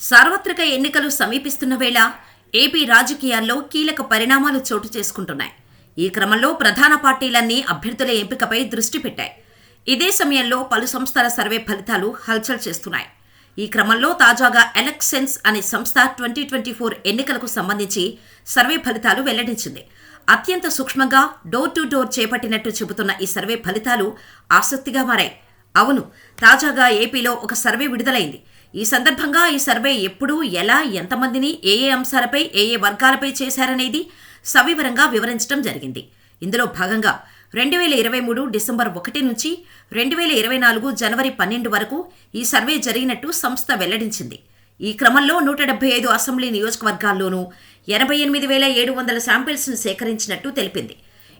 సార్వత్రిక ఎన్నికలు సమీపిస్తున్న వేళ ఏపీ రాజకీయాల్లో కీలక పరిణామాలు చోటు చేసుకుంటున్నాయి. ఈ క్రమంలో ప్రధాన పార్టీలన్నీ అభ్యర్థుల ఎంపికపై దృష్టి పెట్టాయి. ఇదే సమయంలో పలు సంస్థల సర్వే ఫలితాలు హల్చల్ చేస్తున్నాయి. ఈ క్రమంలో తాజాగా ఎలక్షన్స్ అనే సంస్థ ట్వంటీ ట్వంటీ ఫోర్ ఎన్నికలకు సంబంధించి సర్వే ఫలితాలు వెల్లడించింది. అత్యంత సూక్ష్మంగా డోర్ టు డోర్ చేపట్టినట్టు చెబుతున్న ఈ సర్వే ఫలితాలు ఆసక్తిగా మారాయి. అవును తాజాగా ఏపీలో ఒక సర్వే విడుదలైంది. ఈ సందర్భంగా ఈ సర్వే ఎప్పుడు ఎలా ఎంతమందిని ఏ ఏ అంశాలపై ఏ ఏ వర్గాలపై చేశారనేది సవివరంగా వివరించడం జరిగింది. ఇందులో భాగంగా రెండు వేల ఇరవై మూడు డిసెంబర్ ఒకటి నుంచి రెండు వేల ఇరవై నాలుగు జనవరి పన్నెండు వరకు ఈ సర్వే జరిగినట్టు సంస్థ వెల్లడించింది. ఈ క్రమంలో నూట డెబ్బై ఐదు అసెంబ్లీ నియోజకవర్గాల్లోనూ ఎనభై ఎనిమిది వేల ఏడు వందల శాంపిల్స్ను సేకరించినట్టు తెలిపింది.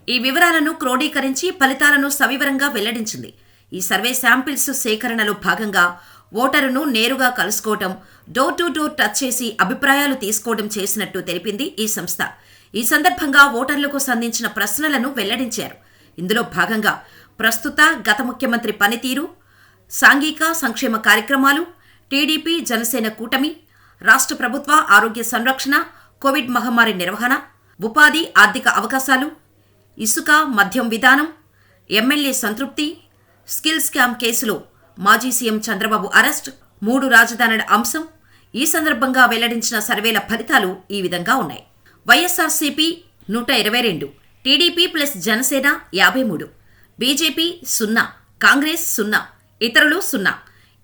ఈ వివరాలను క్రోడీకరించి ఫలితాలను సవివరంగా వెల్లడించింది. ఈ సర్వే శాంపిల్స్ సేకరణలో భాగంగా ఓటరును నేరుగా కలుసుకోవటం డోర్ టు డోర్ టచ్ చేసి అభిప్రాయాలు తీసుకోవడం చేసినట్టు తెలిపింది ఈ సంస్థ. ఈ సందర్భంగా ఓటర్లకు సంధించిన ప్రశ్నలను వెల్లడించారు. ఇందులో భాగంగా ప్రస్తుత గత ముఖ్యమంత్రి పనితీరు సాంఘిక సంక్షేమ కార్యక్రమాలు టీడీపీ జనసేన కూటమి రాష్ట్ర ప్రభుత్వ ఆరోగ్య సంరక్షణ కోవిడ్ మహమ్మారి నిర్వహణ ఉపాధి ఆర్థిక అవకాశాలు ఇసుక మద్యం విధానం ఎమ్మెల్యే సంతృప్తి స్కిల్ స్కామ్ కేసులో మాజీ సీఎం చంద్రబాబు అరెస్ట్ మూడు రాజధానుల అంశం ఈ సందర్భంగా వెల్లడించిన సర్వేల ఫలితాలు ఈ విధంగా ఉన్నాయి. వైఎస్ఆర్సీపీ నూట ఇరవై రెండు టీడీపీ ప్లస్ జనసేన యాభై మూడు బీజేపీ సున్నా కాంగ్రెస్ సున్నా ఇతరులు సున్నా.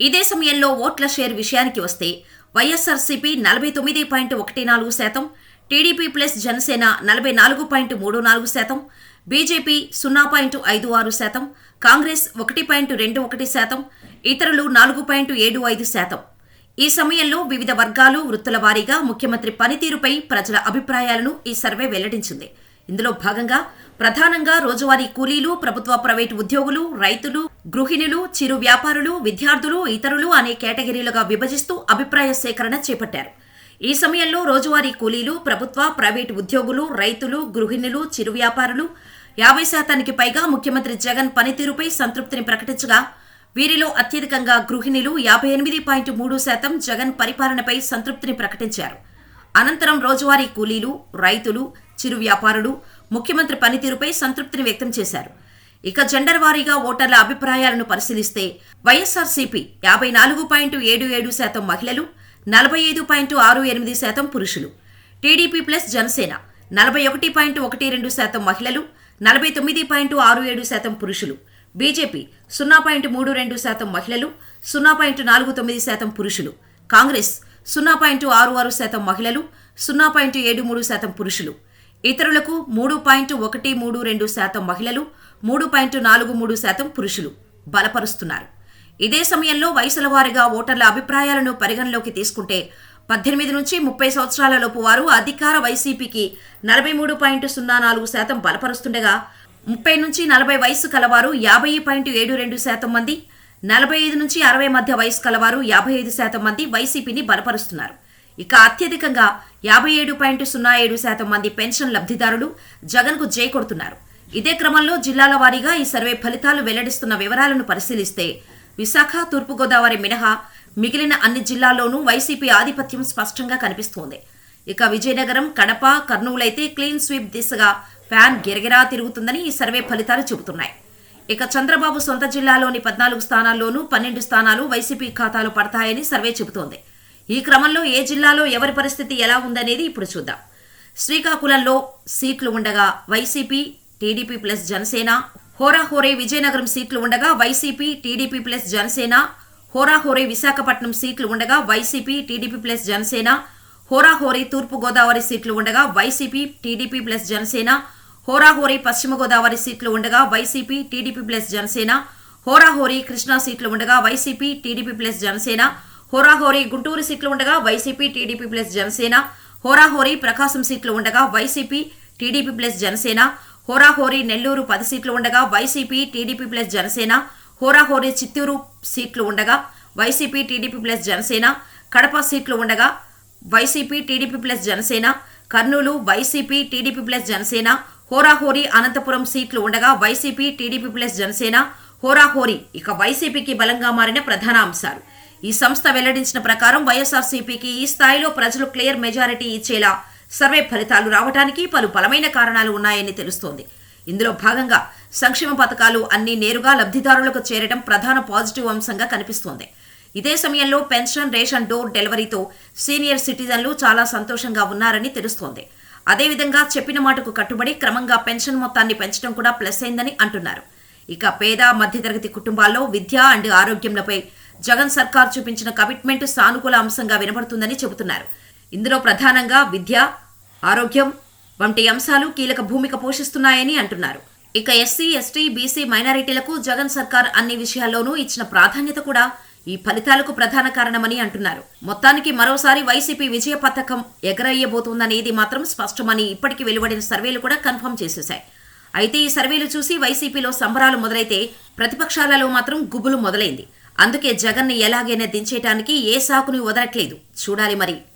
ఇదే సమయంలో ఓట్ల షేర్ విషయానికి వస్తే వైఎస్ఆర్సీపీ నలభై తొమ్మిది పాయింట్ ఒకటి నాలుగు శాతం టీడీపీ ప్లస్ జనసేన నలభై నాలుగు పాయింట్ మూడు నాలుగు శాతం బీజేపీ సున్నా పాయింట్ ఐదు ఆరు శాతం కాంగ్రెస్ ఒకటి పాయింట్ రెండు ఒకటి శాతం ఇతరులు నాలుగు పాయింట్ ఏడు ఐదు శాతం. ఈ సమయంలో వివిధ వర్గాలు వృత్తుల వారీగా ముఖ్యమంత్రి పనితీరుపై ప్రజల అభిప్రాయాలను ఈ సర్వే వెల్లడించింది. ఇందులో భాగంగా ప్రధానంగా రోజువారీ కూలీలు ప్రభుత్వ ప్రైవేటు ఉద్యోగులు రైతులు గృహిణులు చిరు వ్యాపారులు విద్యార్థులు ఇతరులు అనే కేటగిరీలుగా విభజిస్తూ అభిప్రాయ సేకరణ చేపట్టారు. ఈ సమయంలో రోజువారీ కూలీలు ప్రభుత్వ ప్రైవేటు ఉద్యోగులు రైతులు గృహిణులు చిరు వ్యాపారులు యాభై శాతానికి పైగా ముఖ్యమంత్రి జగన్ పనితీరుపై సంతృప్తిని ప్రకటించగా వీరిలో అత్యధికంగా గృహిణులు యాభై ఎనిమిది పాయింట్ మూడు శాతం జగన్ పరిపాలనపై సంతృప్తిని ప్రకటించారు. అనంతరం రోజువారీ కూలీలు రైతులు చిరు వ్యాపారులు ముఖ్యమంత్రి పనితీరుపై సంతృప్తిని వ్యక్తం చేశారు. ఇక జెండర్ వారీగా ఓటర్ల అభిప్రాయాలను పరిశీలిస్తే వైఎస్ఆర్సీపీ యాభై నాలుగు పాయింట్ ఏడు ఏడు శాతం మహిళలు నలభై ఐదు పాయింట్ ఆరు ఎనిమిది శాతం పురుషులు. టీడీపీ ప్లస్ జనసేన నలభై ఒకటి పాయింట్ ఒకటి రెండు శాతం మహిళలు నలభై తొమ్మిది పాయింట్ ఆరు ఏడు శాతం పురుషులు. బీజేపీ సున్నా పాయింట్ మూడు రెండు శాతం మహిళలు సున్నా పాయింట్ నాలుగు తొమ్మిది శాతం పురుషులు. కాంగ్రెస్ సున్నా పాయింట్ ఆరు ఆరు శాతం మహిళలు సున్నా పాయింట్ ఏడు మూడు శాతం పురుషులు. ఇతరులకు మూడు పాయింట్ ఒకటి మూడు రెండు శాతం మహిళలు మూడు పాయింట్ నాలుగు మూడు శాతం పురుషులు బలపరుస్తున్నారు. ఇదే సమయంలో వయసుల వారీగా ఓటర్ల అభిప్రాయాలను పరిగణలోకి తీసుకుంటే పద్దెనిమిది నుంచి ముప్పై సంవత్సరాల లోపు వారు అధికార వైసీపీకి నలభై మూడు పాయింట్ సున్నా నాలుగు శాతం బలపరుస్తుండగా ముప్పై నుంచి నలభై వయసు కలవారు యాభై పాయింట్ ఏడు రెండు శాతం మంది నలభై ఐదు నుంచి అరవై మధ్య వయసు కలవారు యాభై ఐదు శాతం మంది వైసీపీని బలపరుస్తున్నారు. ఇక అత్యధికంగా యాభై ఏడు పాయింట్ సున్నా ఏడు శాతం మంది పెన్షన్ లబ్ధిదారులు జగన్కు జై కొడుతున్నారు. ఇదే క్రమంలో జిల్లాల వారీగా ఈ సర్వే ఫలితాలు వెల్లడిస్తున్న వివరాలను పరిశీలిస్తే విశాఖ తూర్పుగోదావరి మినహా మిగిలిన అన్ని జిల్లాల్లోనూ వైసీపీ ఆధిపత్యం స్పష్టంగా కనిపిస్తోంది. ఇక విజయనగరం కడప కర్నూలైతే క్లీన్ స్వీప్ దిశగా ఫ్యాన్ గిరగిరా తిరుగుతుందని ఈ సర్వే ఫలితాలు చెబుతున్నాయి. ఇక చంద్రబాబు సొంత జిల్లాలోని పద్నాలుగు స్థానాల్లోనూ పన్నెండు స్థానాలు వైసీపీ ఖాతాలు పడతాయని సర్వే చెబుతోంది. ఈ క్రమంలో ఏ జిల్లాలో ఎవరి పరిస్థితి ఎలా ఉందనేది ఇప్పుడు చూద్దాం. శ్రీకాకుళంలో సీట్లు ఉండగా వైసీపీ టీడీపీ ప్లస్ జనసేన. హోరాహోరే విజయనగరం సీట్లు ఉండగా వైసీపీ టీడీపీ ప్లస్ జనసేన. హోరాహోరీ విశాఖపట్నం సీట్లు ఉండగా వైసీపీ టీడీపీ ప్లస్ జనసేన. హోరాహోరీ తూర్పు గోదావరి సీట్లు ఉండగా వైసీపీ టీడీపీ ప్లస్ జనసేన. హోరాహోరీ పశ్చిమ గోదావరి సీట్లు ఉండగా వైసీపీ టీడీపీ ప్లస్ జనసేన. హోరాహోరీ కృష్ణా సీట్లు ఉండగా వైసీపీ టీడీపీ ప్లస్ జనసేన. హోరాహోరీ గుంటూరు సీట్లు ఉండగా వైసీపీ టీడీపీ ప్లస్ జనసేన. హోరాహోరీ ప్రకాశం సీట్లు ఉండగా వైసీపీ టీడీపీ ప్లస్ జనసేన. హోరాహోరీ నెల్లూరు పది సీట్లు ఉండగా వైసీపీ టీడీపీ ప్లస్ జనసేన. హోరాహోరీ చిత్తూరు సీట్లు ఉండగా YCP TDP plus Janasena Kadapa సీట్లు ఉండగా YCP TDP plus Janasena Kurnool YCP TDP plus Janasena హోరాహోరీ అనంతపురం సీట్లు ఉండగా వైసీపీ టీడీపీ ప్లస్ జనసేన హోరాహోరీ ఇక వైసీపీకి బలంగా మారిన ప్రధాన అంశాలు. ఈ సంస్థ వెల్లడించిన ప్రకారం వైఎస్ఆర్సీపీకి ఈ స్థాయిలో ప్రజలు క్లియర్ మెజారిటీ ఇచ్చేలా సర్వే ఫలితాలు రావడానికి పలు బలమైన కారణాలు ఉన్నాయని తెలుస్తోంది. ఇందులో భాగంగా సంక్షేమ పథకాలు అన్ని నేరుగా లబ్ధిదారులకు చేరడం ప్రధాన పాజిటివ్ అంశంగా కనిపిస్తోంది. ఇదే సమయంలో పెన్షన్ రేషన్ డోర్ డెలివరీతో సీనియర్ సిటిజన్లు చాలా సంతోషంగా ఉన్నారని తెలుస్తోంది. అదేవిధంగా చెప్పిన మాటకు కట్టుబడి క్రమంగా పెన్షన్ మొత్తాన్ని పెంచడం కూడా ప్లస్ అయిందని అంటున్నారు. ఇక పేద మధ్యతరగతి కుటుంబాల్లో విద్య అండ్ ఆరోగ్యంలపై జగన్ సర్కార్ చూపించిన కమిట్మెంట్ సానుకూల అంశంగా వినబడుతుందని చెబుతున్నారు. ఇందులో ప్రధానంగా విద్య ఆరోగ్యం వంటి అంశాలు కీలక భూమిక పోషిస్తున్నాయని అంటున్నారు. ఇక ఎస్సీ ఎస్టీ బీసీ మైనారిటీలకు జగన్ సర్కార్ అన్ని విషయాల్లోనూ ఇచ్చిన ప్రాధాన్యత కూడా ఈ ఫలితాలకు ప్రధాన కారణమని అంటున్నారు. మొత్తానికి మరోసారి వైసీపీ విజయ పథకం ఎగరయ్యబోతోందనేది మాత్రం స్పష్టమని ఇప్పటికి వెలువడిన సర్వేలు కూడా కన్ఫర్మ్ చేసేశాయి. అయితే ఈ సర్వేలు చూసి వైసీపీలో సంబరాలు మొదలైతే ప్రతిపక్షాలలో మాత్రం గుబులు మొదలైంది. అందుకే జగన్ని ఎలాగైనా దించేయటానికి ఏ సాకుని వదలట్లేదు. చూడాలి మరి.